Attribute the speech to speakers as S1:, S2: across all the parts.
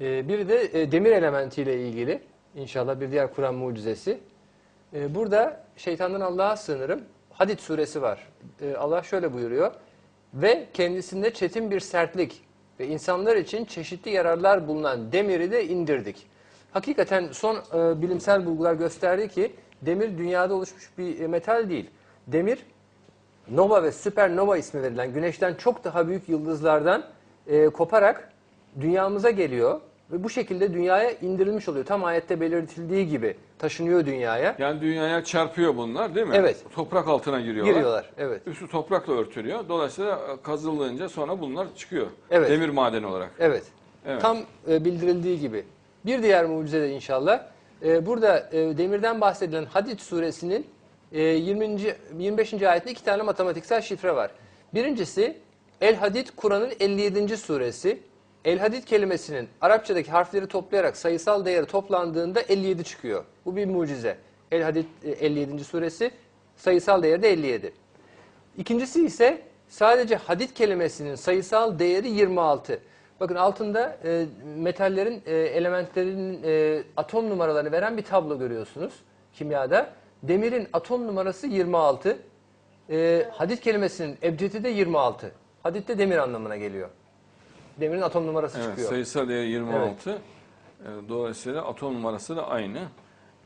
S1: Ee, biri de e, demir elementiyle ilgili. İnşallah bir diğer Kur'an mucizesi. Ee, burada şeytandan Allah'a sığınırım. Hadid suresi var. Ee, Allah şöyle buyuruyor. Ve kendisinde çetin bir sertlik ve insanlar için çeşitli yararlar bulunan demiri de indirdik. Hakikaten son e, bilimsel bulgular gösterdi ki demir dünyada oluşmuş bir e, metal değil. Demir nova ve süpernova ismi verilen güneşten çok daha büyük yıldızlardan e, koparak dünyamıza geliyor ve bu şekilde dünyaya indirilmiş oluyor. Tam ayette belirtildiği gibi taşınıyor dünyaya.
S2: Yani dünyaya çarpıyor bunlar değil mi?
S1: Evet.
S2: Toprak altına giriyorlar.
S1: Giriyorlar. Evet.
S2: Üstü toprakla örtülüyor. Dolayısıyla kazılınca sonra bunlar çıkıyor.
S1: Evet.
S2: Demir madeni olarak.
S1: Evet.
S2: Evet.
S1: Tam e, bildirildiği gibi. Bir diğer mucize de inşallah. e, burada e, demirden bahsedilen Hadid suresinin e, 20. 25. ayetinde iki tane matematiksel şifre var. Birincisi El Hadid Kur'an'ın 57. suresi. El Hadid kelimesinin Arapçadaki harfleri toplayarak sayısal değeri toplandığında 57 çıkıyor. Bu bir mucize. El Hadid e, 57. suresi sayısal değeri de 57. İkincisi ise sadece hadit kelimesinin sayısal değeri 26. Bakın altında e, metallerin, e, elementlerin e, atom numaralarını veren bir tablo görüyorsunuz kimyada. Demirin atom numarası 26. E, hadit kelimesinin ebcedi de 26. Hadit de demir anlamına geliyor. Demirin atom numarası
S2: Evet,
S1: çıkıyor.
S2: sayısal değeri 26. E, Dolayısıyla atom numarası da aynı.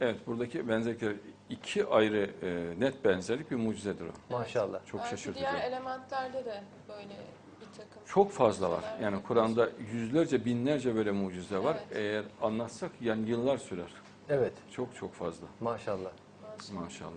S2: Evet, buradaki benzerlikler iki ayrı e, net benzerlik bir mucizedir o.
S1: Maşallah.
S2: Çok
S3: Belki
S2: şaşırtıcı.
S3: diğer elementlerde de böyle bir takım.
S2: Çok fazla var. Yani. Kur'an'da yüzlerce, binlerce böyle mucize var.
S3: Evet.
S2: Eğer anlatsak yani yıllar sürer.
S1: Evet.
S2: Çok çok fazla.
S1: Maşallah.
S3: Maşallah.
S2: Maşallah.